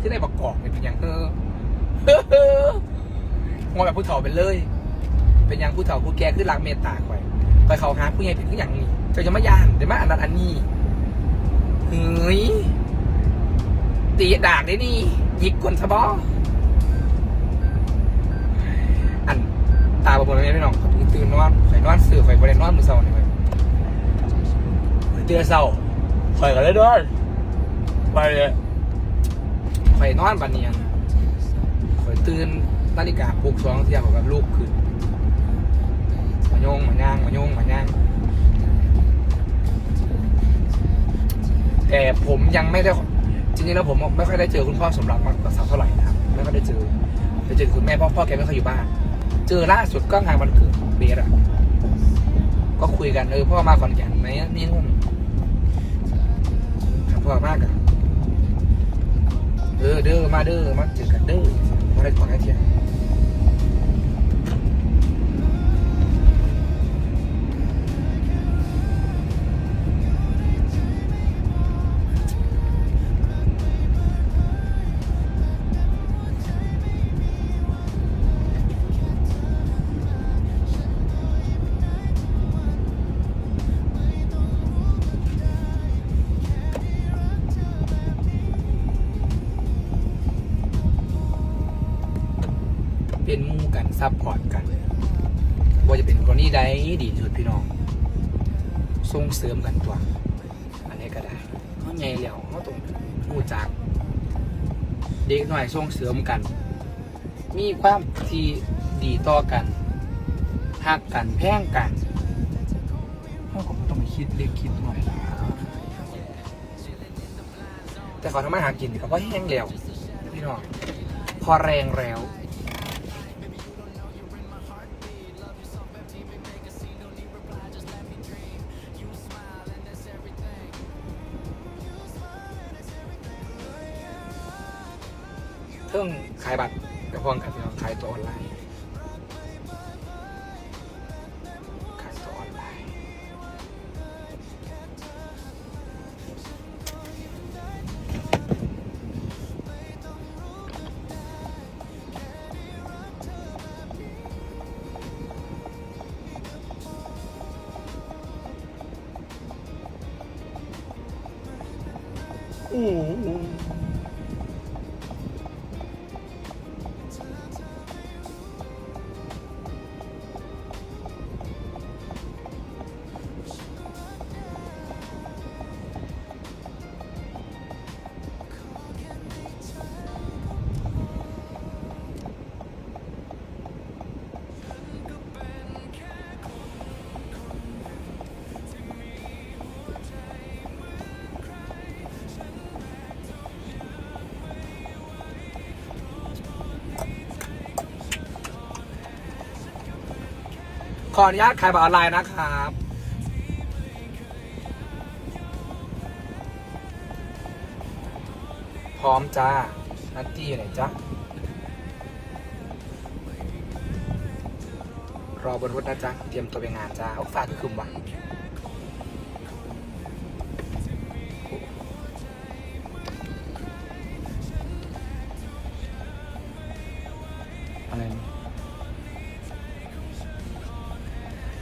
ที่ได้บอกกอกเป็นอย่างเอองอแบบผู้เฒ่าไปเลย เป็นอย่างผู้เฒ่าผู้แก่คือรักเมตตาคอยคอยเขาหาผู้ใหญ่เป็นออย่างนี้เจะจะไม่ย่านแต่มาอันนั้นอันนี้เฮ้ยตีดากได้นี่หยิกกวนสะบออันตาบอลไม่ไม่น้องตื่นนอนข่อยนอนสื่อข่อยบริเวณนอนมือเศร้านี่อยข่อยเตือนเศร้าข่อยก็เลยนอนไปเลย ข่อยนอนบันเนียงข่อยตื่นนาฬิกาปลุกสองเที่ยงกับลูกขึ้นมาโยงมาย่างมาโยงมาย่าง แต่ผมยังไม่ได้จริงๆแล้วผมไม่ค่อยได้เจอคุณพ่อสมรักมากสักเท่าไหร่นะครับไม่ค่อยได้เจอได้เจอคุณแม่พ่อพ่อแกไม่ค่อยอยู่บ้านเจอล่าสุดก็งานวันเกิดเบสอะก็คุยกันเออพ่อมาขอนแก่นไหมนี่นู่นถามพ่อมากอะ เออเด้อมาเด้อมาเจอกันเด้อมาได้ก่อนนะเทีย ซับพอร์ตกันว่าจะเป็นกรณีใดดีที่สุดพี่น้องส่งเสริมกันตัว อันนี้ก็ได้เขาใหญ่แล้วเขาต้องหูจักเด็กหน่อยส่งเสริมกัน มีความที่ดีต่อกันหักกันแพงกันเขาก็ต้องไปคิดเล็กคิดหน่อยนะแต่เขอทำมาหากินเขาก็แห้งแล้วพี่น้องพอแรงแล้ว เครื่องขายบัตรกับพองกับพี่น้องขายตัวออนไลน์ ออนุญาตขายบัตรออนไลน์นะครับพร้อมจ้านัตตี้อยู่ไหนจ้ารอบนรถนะจ๊ะ เตรียมตัวไปงานจ้าเอาฝากคือคืมวะ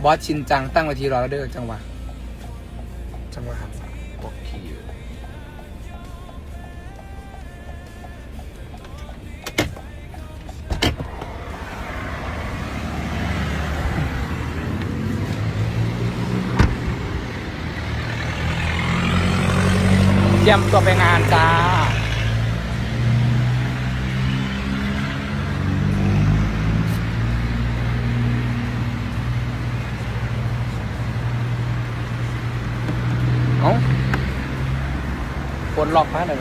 บอสชินจังตั้งเวทีรอแล้วเด้อจังหวะจังหวะครับบอกขี่อยู่เตรียมตัวไปงานจ้า เอ้า คนล็อกมาเลย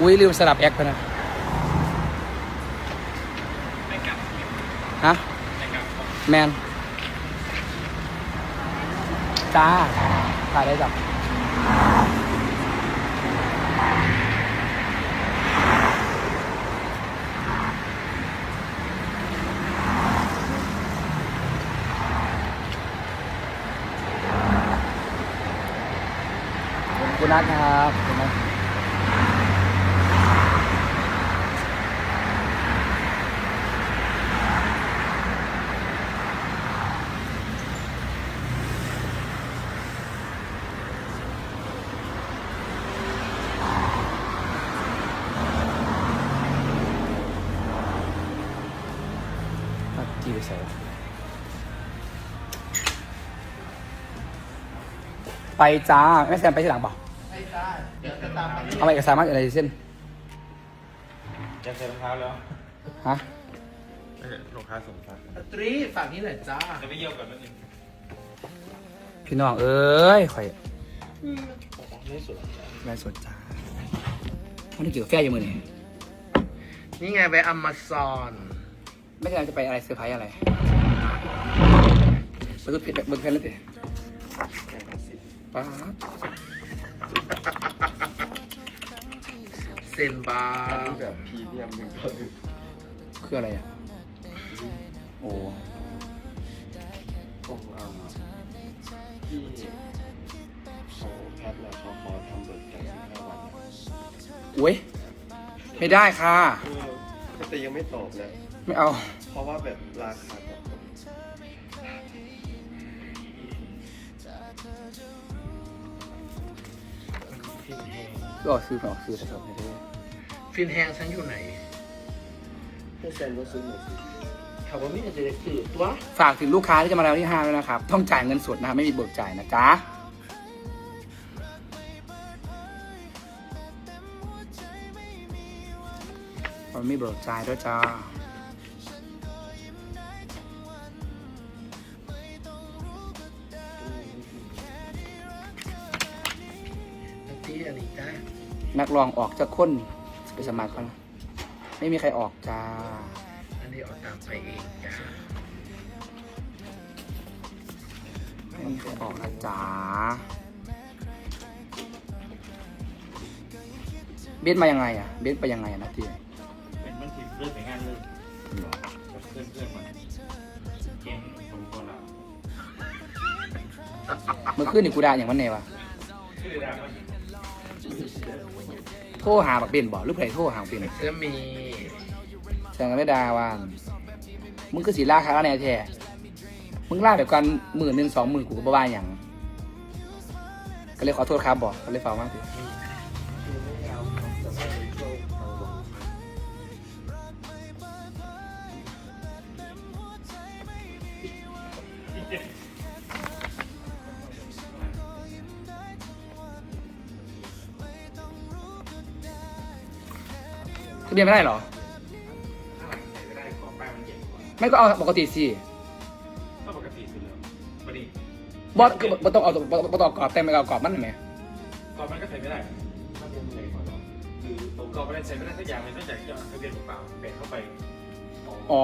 อุ้ยลืมสลับแอคไปนะฮะแมน จ้า ขายได้จ้ะคุณนัทครับคุณนัท ไปจ้าแม่แซมไปที่หลังเปล่าไม่ได้เดี๋ยวจะตามไปเอาเอกสารมาอะไรเส้นจะใส่รองเท้าแล้วฮะรองเท้าสมศักดิ์ตรีฝั่งนี้หน่อยจ้าจะไปเยี่ยวก่อนนิดนึงพี่น้องเอ้ยข่อยไม่สวยแม่สดจ้าวันนี้เกี่ยวกับแฟยังมือนี่นี่ไงไปอเมซอนไม่ใช่จะไปอะไรเซอร์ไพรส์อะไรเบิร์ดเพจเบิร์ดเพจเลยเพจ ป้าดเซนบาร์แบบพรีเมียมหนึ่งต่อหนึ่งคืออะไรอะ โอ้ต้องเอาที่เขาแพทย์แล้วเขาขอทำเบิกจ่ายสิบห้าวันอุ้ยไม่ได้ค่ะแต่ยังไม่ตอบนะ ไม่เอา เพราะว่าแบบราคาตก ฟินแฮงก็ออกซื้อออกซื้อแต่ชอบไม่ได้ฟินแฮงฉันอยู่ไหนให้แซนก็ซื้อหน่อยสิถามว่ามีอะไรจะสื่อตัวฝากถึงลูกค้าที่จะมาแล้วที่ห้างด้วยนะครับ ต้องจ่ายเงินสดนะครับไม่มีเบิกจ่ายนะจ๊ะมันไม่เบิกจ่ายด้วยจ้า นักร้องออกจากคนไปสมัครเขานะไม่มีใครออกจ้า อันนี้เอาตามไปเองจ้าไม่มีใครออกนะจ๊ะเบนมายังไงอะ เบนไปยังไงอะนะทีเป็นมันผิดเรื่องแต่งงานเลยกับเพื่อนเพื่อนมันเก่งผมคนละเมื่อคืนนี่กูด่าอย่างมันไหนวะชื่อดังมัน โทรหาบักเบนบอกหรือใครโทรหาบักเบนจะมีแสงไม่ดาวานมึงคือสีล่าคาแล้วแน่แท้มึงล่าแบบกันหมื่นหนึ่งสองหมื่นกูก็บ่บ้าอย่าง ก็เลยขอโทษครับบอกก็เลยฝากมาก ทีทะเบียนไม่ได้เหรอ ถ้าหลังใส่ไม่ได้ขอแป้งมันเย็นกว่าไม่ก็เอาปกติสิก็ปกติสุดแล้วพอดีบอสคือบอต้องเอาบอต้องเอากรอบเต็มไปเอากรอบมันหน่อยไหมก่อนมันก็ใส่ไม่ได้มันเป็นใหญ่กว่าเราคือผมก่อนไม่ได้ใส่ไม่ได้สักอย่างเลยนอกจากจะทะเบียนเปล่าๆแปะเข้าไปอ๋อ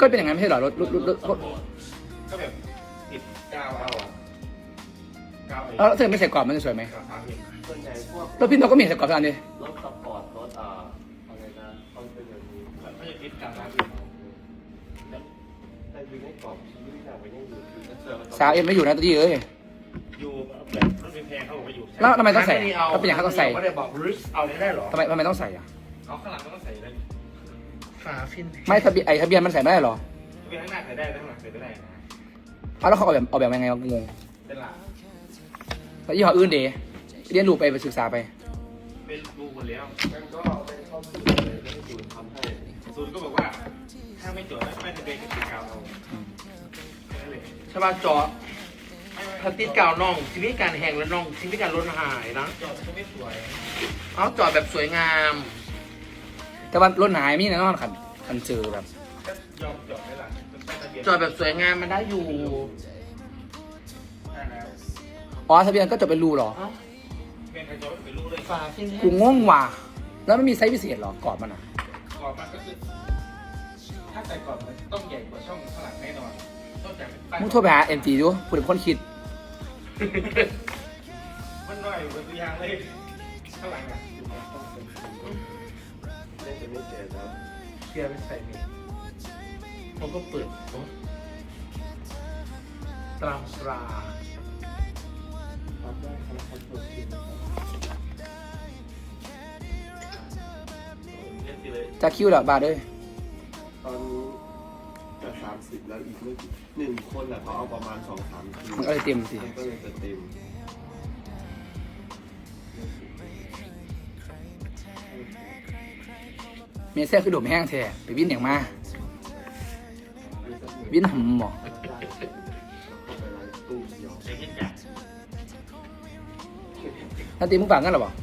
ก็เป็นอย่างนั้นไม่ใช่เหรอรถรถรถรถรถก็แบบติดกาวเอาอะกาวไอ้แล้วเธอไม่ใส่กรอบมันจะสวยไหมกาวฟ้าเห็นส่วนใหญ่พวก รถพี่โนก็มีใส่กรอบทุกอันดิ สือมันสาวเอ็มไม่อยู่นะตะกี้เอ้ยอยู่แบบรถเป็นแพงเขาบอกว่าอยู่แล้วทำไมต้องใส่ไม่เอาถ้าเป็นอย่างนั้นต้องใส่ไม่ได้บอกริสเอาไม่ได้หรอทำไมทำไมต้องใส่อะเอาข้างหลังก็ต้องใส่ได้ฝาฟินแฮงไม่ทะเบียนไอทะเบียนมันใส่ไม่ได้เหรอทะเบียนข้างหน้าใส่ได้ข้างหลังใส่ไม่ได้นะเอาแล้วเขาเอาแบบเอาแบบยังไงวะงงเป็นหลักแล้วยี่ห้ออื่นเด๋เรียนรู้ไปไปศึกษาไปเป็นรูหมดแล้วมันก็เอาไปเข้าสู่เลยไม่ได้อยู่ทำให้ศูนย์ก็บอกว่าถ้าไม่จดไม่ทะเบียนก็ติดกาวเอาแค่นั้นเลย ใช่ป่ะจอดถ้าติดกาวน่องชีวิตการแหงและน่องชีวิตการลดหายนะจอดก็ไม่สวยเอาจอดแบบสวยงาม แต่ว่ารถหายมีแน่นอนขันขันเจอแบบก็ยอมจอดได้หลังทะเบียนจอดแบบสวยงามมันได้อยู่ได้แล้วอ๋อทะเบียนก็จบเป็นรูเหรอเอ้าทะเบียนใครจอดก็เป็นรูเลยฝาฟินแฮกูงงงว่ะแล้วไม่มีไซส์พิเศษเหรอกรอบมันอะกรอบมันก็คือถ้าใส่กรอบ มึงโทรไปหาเอ็มจีดูผู้เป็นคนคิด มันหน่อยเป็นตัวยางเลยข้างหลังอ่เล่จะไม่เจอแล้วเชื่อไม่ใส่เมฆผก็เปิดตรงตราว์นสร์จะคิวเหรอบาทด้วยตอนนี้ สามสิบแล้วอีกไม่กี่หนึ่งคนอะเขาเอาประมาณสองสามคิวมันก็เลยเต็มสิ มันก็เลยจะเต็มเมียแซ่คือโดดแห้งแท้ไปวิ่งอย่างมา วิ่งหำหมอเข้าไปไลฟ์ตู้เขียวใช้เงินจ่ายนาตีมึงฝากกันหรอเปล่าอะ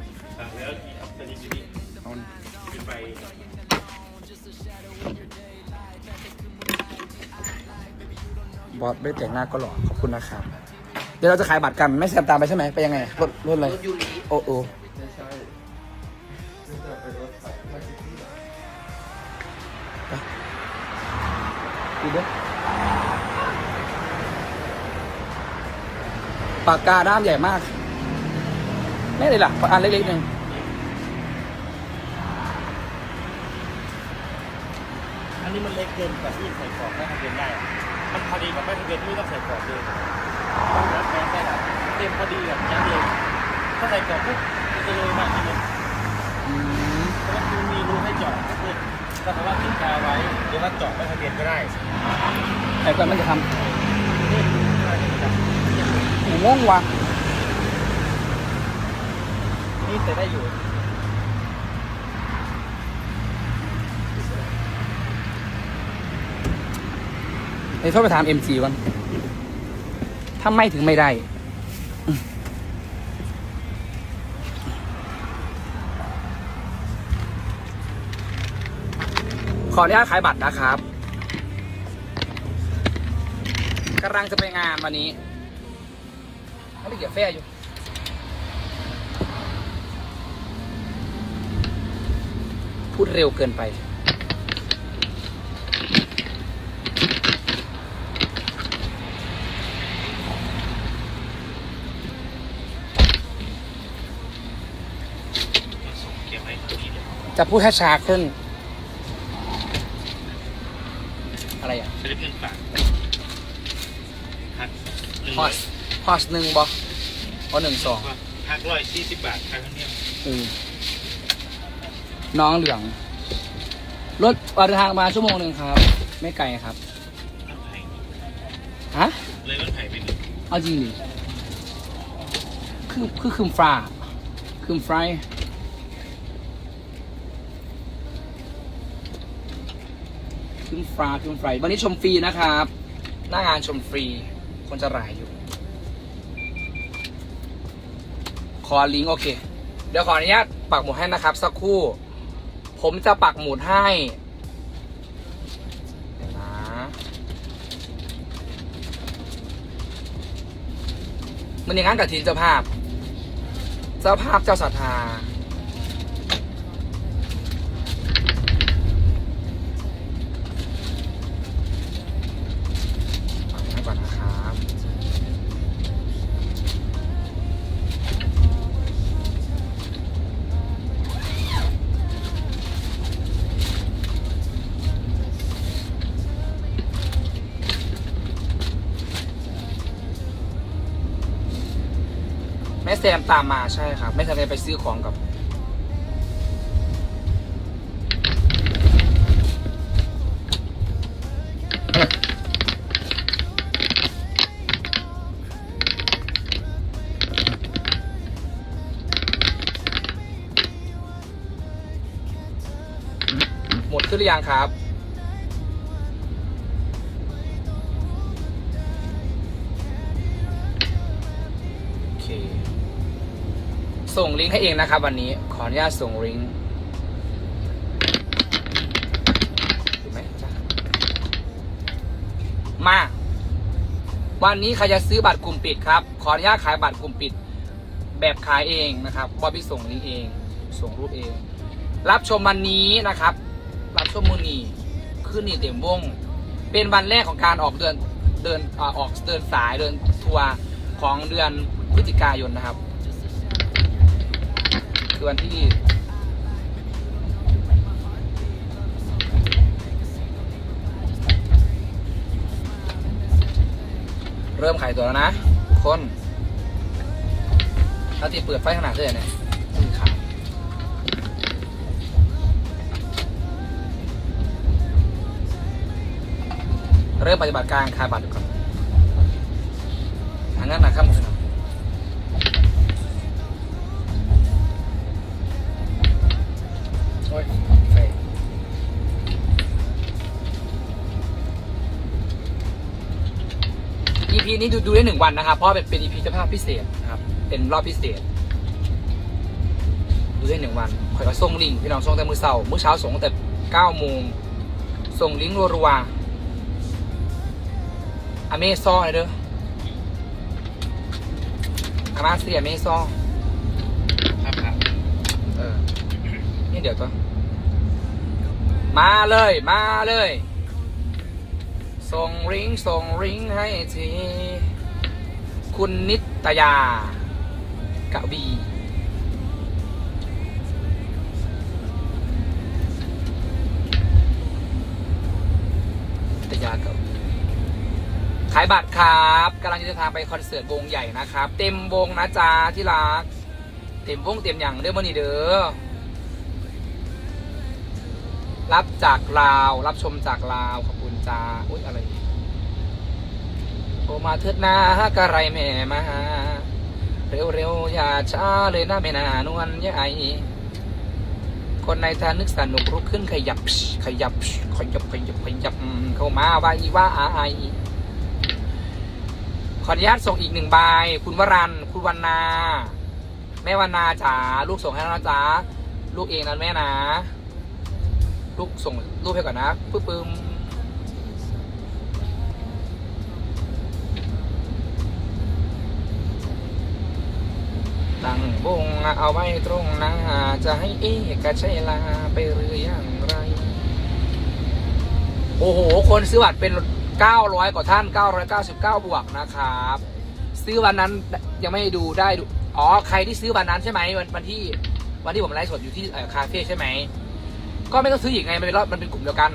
บอสไม่ได้แต่งหน้าก็หล่อขอบคุณนะครับ เดี๋ยวเราจะขายบัตรกันไม่แซมตามไปใช่ไหมไปยังไงรถรถอะไรรถยูริโอ้โอ้ไม่ใช่ไม่ใช่เป็นรถไฟไม่ใช่ที่ไหนดูด้วยปากกาด้ามใหญ่มากไม่เลยล่ะอันเล็กๆหนึ่งอันนี้มันเล็กเกินกว่าที่ใส่กรอบได้ทะเบียนได้อะ มันพอดีกับไม่ทะเบียนที่ต้องใส่กรอบเลยแล้วแม่ได้แบบเต็มพอดีแบบยัดเลยถ้าใส่กรอบปุ๊บมันจะเลยมากทีนึงอืมเพราะว่าคือมีรูให้เจาะก็คือก็สามารถติดกาวไว้หรือว่าเจาะไม่ทะเบียนก็ได้ไอ้ก่อนมันจะทนี่อะไรจะำหมูง่วงว่ะนี่ใส่ได้อยู่ ไอ้โทรไปถามเอ็มจีก่อนถ้าไม่ถึงไม่ได้ ขออนุญาตขายบัตรนะครับกำลังจะไปงานวันนี้เขาไปเกี่ยวแฟร์อยู่พูดเร็วเกินไป เก็บไว้ตรงนี้เดี๋ยว จะพูดให้ช้าขึ้น อะไรอะจะได้เพื่อนฝากพักหนึ่งพอสพอสหนึ่งบอพอหนึ่งสองพักร้อยสี่สิบบาทค่าธรรมเนียมอือน้องเหลือง รถเดินทางมาชั่วโมงหนึ่งครับ ไม่ไกลครับน้ำไผ่ฮะ เลยน้ำไผ่ไปหนึ่งเอาจริงดิคือคือคืมฟ้าคืมไฟคื มฟ้าคืมไฟวันนี้ชมฟรีนะครับ หน้างานชมฟรี คนจะรายอยู่ ขอลิงก์โอเค เดี๋ยวขออนุญาตปักหมุดให้นะครับ สักครู่ ผมจะปักหมุดให้มันอย่างนั้นกับทีมเจ้าภาพ เจ้าภาพเจ้าศรัทธาฟังให้ก่อนนะครับ แม่แซมตามมาใช่ครับไม่ทันได้ไปซื้อของกับ หมดขึ้นหรือยังครับ ส่งลิงก์ให้เองนะครับ วันนี้ขออนุญาตส่งลิงก์ถูกไหมมา วันนี้ใครจะซื้อบัตรกลุ่มปิดครับ ขออนุญาตขายบัตรกลุ่มปิด แบบขายเองนะครับบอบบี้ส่งลิงก์เอง ส่งรูปเอง รับชมวันนี้นะครับ รับชมมือนีขึ้นนี่เต็มวง เป็นวันแรกของการออกเดินเดินออกเดินสายเดินทัวร์ของเดือนพฤศจิกายนนะครับ คือวันที่เริ่มขายตัวแล้วนะคนถ้าที่เปิดไฟขนาดเท่าไหร่เนี่ยเริ่มปฏิบัติการขายบัตรก่อนทางนั้นนะครับ โอ้ยไฟ EP นี้ดูดูได้หนึ่งวันนะครับ เพราะเป็นเป็น EP เจ้าภาพพิเศษนะครับ เป็นรอบพิเศษ ดูได้หนึ่งวันข่อยก็ส่งลิงก์พี่น้องส่งแต่มือเสาร์มื้อเช้าส่งตั้งแต่เก้าโมงส่งลิงก์รัวๆอเมซอนเลยเด้ออามาเซียอเมซอน ครับครับ เออ นี่ เดี๋ยวตัวมาเลยมาเลย ส่งริงส่งริงให้ที คุณนิตยากะบีนิตยากะบีขายบัตรครับกำลังจะเดินทางไปคอนเสิร์ตวงใหญ่นะครับ เต็มวงนะจ๊ะที่รัก เต็มวงเต็มอย่างเด้อมื่อนี้เด้อ รับจากลาว รับชมจากลาว ขอบคุณจ้าอุ้ยอะไรโทรมาเถิดนะกะไรแม่มาเร็วๆ อย่าช้าเลยนะแม่นานวลใหญ่คนในทานึกสนุกลุกขึ้นขยับ ขยับ ขยับ ขยับ ขยับ เข้ามาว่าอีว่าอายขออนุญาตส่งอีกหนึ่งใบ คุณวรัน คุณวันนา แม่วันนาจ๋า ลูกส่งให้แล้วนะจ๊ะ ลูกเองนะแม่นะ ลูกส่งรูปให้ก่อนนะปึ๊บปึ้มตั้งวงเอาไว้ตรงหน้า จะให้เอกใช้ลาไปหรืออย่างไร โอ้โห คนซื้อบัตรเป็น 900 กว่าท่าน 999 บวกนะครับ ซื้อวันนั้นยังไม่ดูได้ดูอ๋อ ใครที่ซื้อวันนั้นใช่ไหมวันวันที่วันที่ผมไลฟ์สดอยู่ที่คาเฟ่ใช่ไหม ก็ไม่ต้องซื้ออีกไง มันเป็นรอบมันเป็นกลุ่มเดียวกัน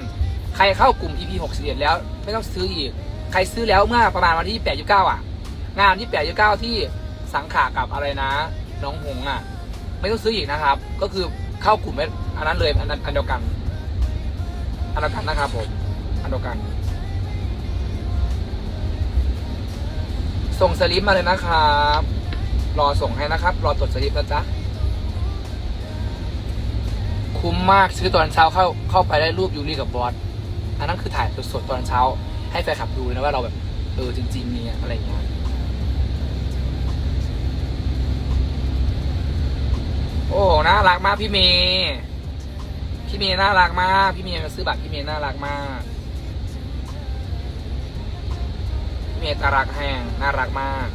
ใครเข้ากลุ่ม EP 6 1แล้ว ไม่ต้องซื้ออีก ใครซื้อแล้วเมื่อประมาณวันที่8 9อะ งานที่8 9ที่สังขากับอะไรนะ น้องหงอะ ไม่ต้องซื้ออีกนะครับ ก็คือเข้ากลุ่มอันนั้นเลยอันนั้นอันเดียวกัน อันเดียวกันนะครับผมอันเดียวกัน ส่งสลิปมาเลยนะครับ รอส่งให้นะครับ รอตรวจสลิปนะจ๊ะ คุ้มมากซื้อตอนเช้าเข้าเข้าไปได้รูปยูริกับบอสอันนั้นคือถ่ายสดๆตอนเช้า ให้แฟนคลับดูนะว่าเราแบบเออจริงๆมีอะไรอย่างเงี้ยโอ้น่ารักมากพี่เมย์พี่เมย์น่ารักมากพี่เมย์มาซื้อบัตรพี่เมย์น่ารักมากพี่เมย์น่ารักแห้งน่ารักมาก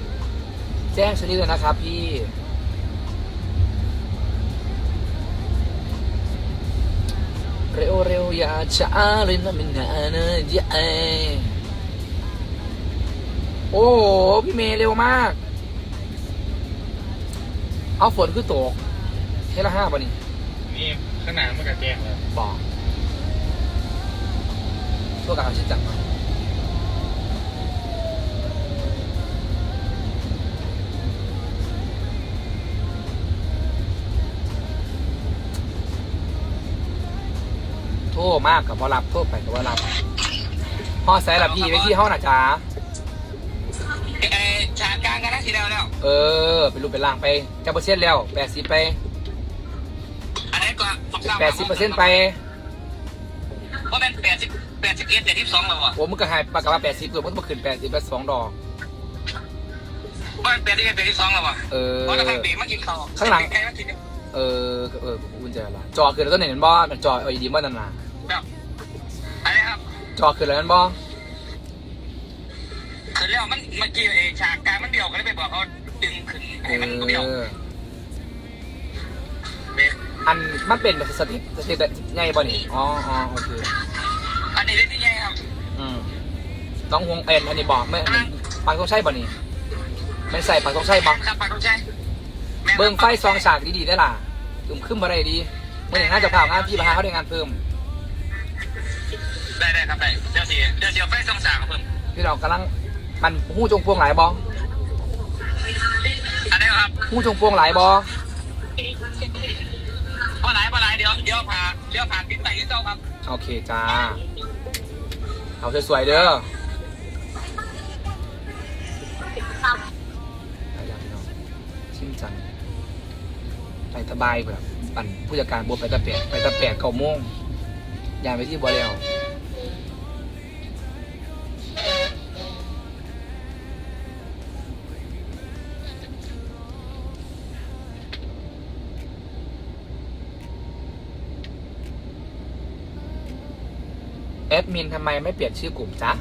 แจ้งชนิดเลยนะครับพี่ เร็วเร็วๆอย่าช้าเลยนะไม่นานนะอย่าเอโอ้โหพี่เมย์เร็วมาก เอาฝนคือตกเทละห้าป่ะนี่นี่ขนาดมันกับแจ้งเลยบอกทั่วกลางชิดจังมา ทษมากกับว่ารับโทษไปกับว่ารับพ่อใส่ละพี่ไปที่ห้องน่ะจ้าเออฉากกลางกันนะทีเดียวแล้ว เออ เป็นรูปเป็นร่างไปจะเปอร์เซ็นต์แล้วแปดสิบไปอันนี้ก็แปดสิบเปอร์เซ็นต์ไปเพราะเป็นแปดสิบแปดสิบเอ็ดแปดสิบสองแล้วอะโอ้มึงก็หายปากกาแปดสิบเกือบมึงก็มาขึ้นแปดสิบแล้วสองดอกเพราะเป็นแปดสิบเอ็ดแปดสิบสองแล้วอะเออเพราะเราทำปีมากินข้าวข้างหลังใครมากินเนี่ยเออเอออุ่นใจละจอคือแล้วต้นไหนมันบอมันจอเออดีมันนาน แบบอะไรครับๆจอคือแล้วมันบอคือเรื่องมันเมื่อกี้ไอ้ฉากกลางมันเดียวกันไปบอกเขาดึงขึ้นเอให้มันเดียวอเบสอันมันเป็นแบบสเติสเติใหญ่บ่นี่อ๋ออ๋อโอเค อันนี้ได้ที่ไงครับ อืมน้องฮวงเอ็นอันนี้บอกไม่ปังต้องใช่บ่นี่ไม่ใส่ปังต้องใช่บ่ครับปากต้องใช้แม่เบิ้งไฟซองฉากดีๆได้ล่ะอึมขึ้นมาได้ดีเมื่อไหร่น่าจะพางานพี่มาหาเขาได้งานเพิ่ม ได้ได้ครับได้เดี๋ยวสิเดี๋ยวเดี๋ยวไปส่งสารครับผมพี่น้องกำลังมันผู้จงพวงหลายบออันนี้ครับผู้จงพวงหลายบอพอหลายพอหลายเดี๋ยวเดี๋ยวผ่าเดี๋ยวผ่ากินไต่ที่เจ้าครับโอเคจ้าเอาสวยๆเด้อไปสบายแบบปั่นผู้จัดการบัวไปตะแปดไปตะแปดเก่าโมงยานไปที่บัวเรียว ดมินทำไมไม่เปลี่ยนชื่อกลุ่มจ๊ะ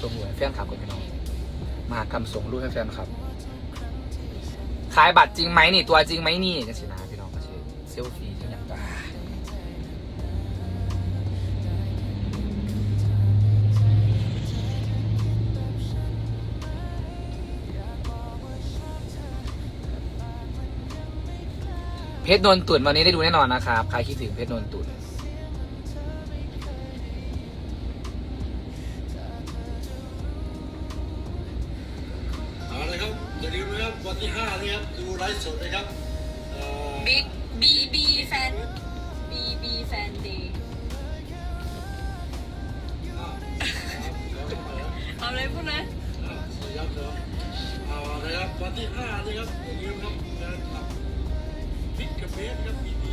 ส่งหวยแฟนคลับกันพี่น้องมากำส่งรูปให้แฟนคลับ ขายบัตรจริงไหมนี่ ตัวจริงไหมนี่จะสินะพี่น้องก็ชื่อเซลฟี่ เพชรนนตุ่นวันนี้ได้ดูแน่นอนนะครับ ใครคิดถึงเพชรนนตุ่นเอาละครับอย่าลืมนะครับวันที่5นี่ครับดูไลฟ์สดนะครับเอ่อบิ๊กบีบีแฟนบีบีแฟนเดย์อ่าครับขอเข้ามาแล้วเอาเลยพูดนะอ่าสวัสดีครับครับเอาละครับวันที่5นี่ครับอย่าลืมครับงานขับ พิกกั